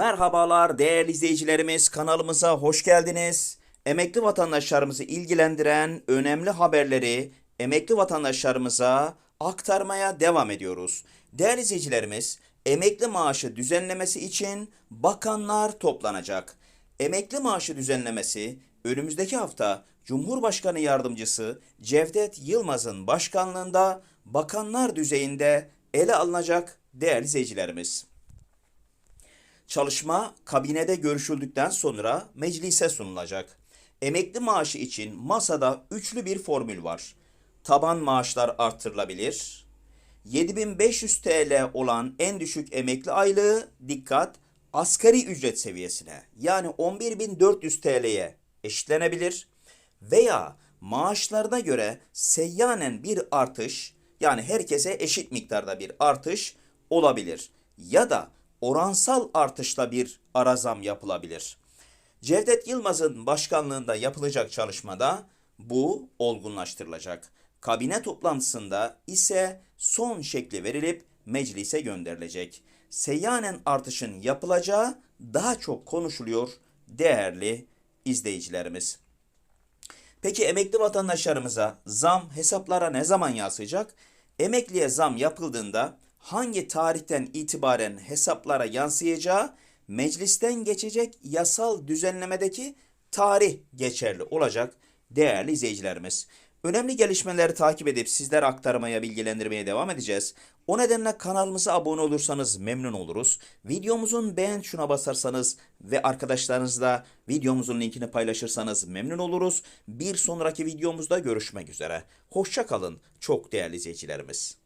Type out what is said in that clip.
Merhabalar değerli izleyicilerimiz kanalımıza hoş geldiniz. Emekli vatandaşlarımızı ilgilendiren önemli haberleri emekli vatandaşlarımıza aktarmaya devam ediyoruz. Değerli izleyicilerimiz emekli maaşı düzenlemesi için bakanlar toplanacak. Emekli maaşı düzenlemesi önümüzdeki hafta Cumhurbaşkanı Yardımcısı Cevdet Yılmaz'ın başkanlığında bakanlar düzeyinde ele alınacak değerli izleyicilerimiz. Çalışma kabinede görüşüldükten sonra meclise sunulacak. Emekli maaşı için masada üçlü bir formül var. Taban maaşlar artırılabilir. 7500 TL olan en düşük emekli aylığı dikkat asgari ücret seviyesine yani 11400 TL'ye eşitlenebilir veya maaşlarına göre seyyanen bir artış yani herkese eşit miktarda bir artış olabilir ya da oransal artışla bir ara zam yapılabilir. Cevdet Yılmaz'ın başkanlığında yapılacak çalışmada bu olgunlaştırılacak. Kabine toplantısında ise son şekli verilip meclise gönderilecek. Seyyanen artışın yapılacağı daha çok konuşuluyor değerli izleyicilerimiz. Peki emekli vatandaşlarımıza zam hesaplara ne zaman yansıyacak? Emekliye zam yapıldığında hangi tarihten itibaren hesaplara yansıyacağı meclisten geçecek yasal düzenlemedeki tarih geçerli olacak değerli izleyicilerimiz. Önemli gelişmeleri takip edip sizlere aktarmaya, bilgilendirmeye devam edeceğiz. O nedenle kanalımıza abone olursanız memnun oluruz. Videomuzun beğen şuna basarsanız ve arkadaşlarınızla videomuzun linkini paylaşırsanız memnun oluruz. Bir sonraki videomuzda görüşmek üzere. Hoşça kalın çok değerli izleyicilerimiz.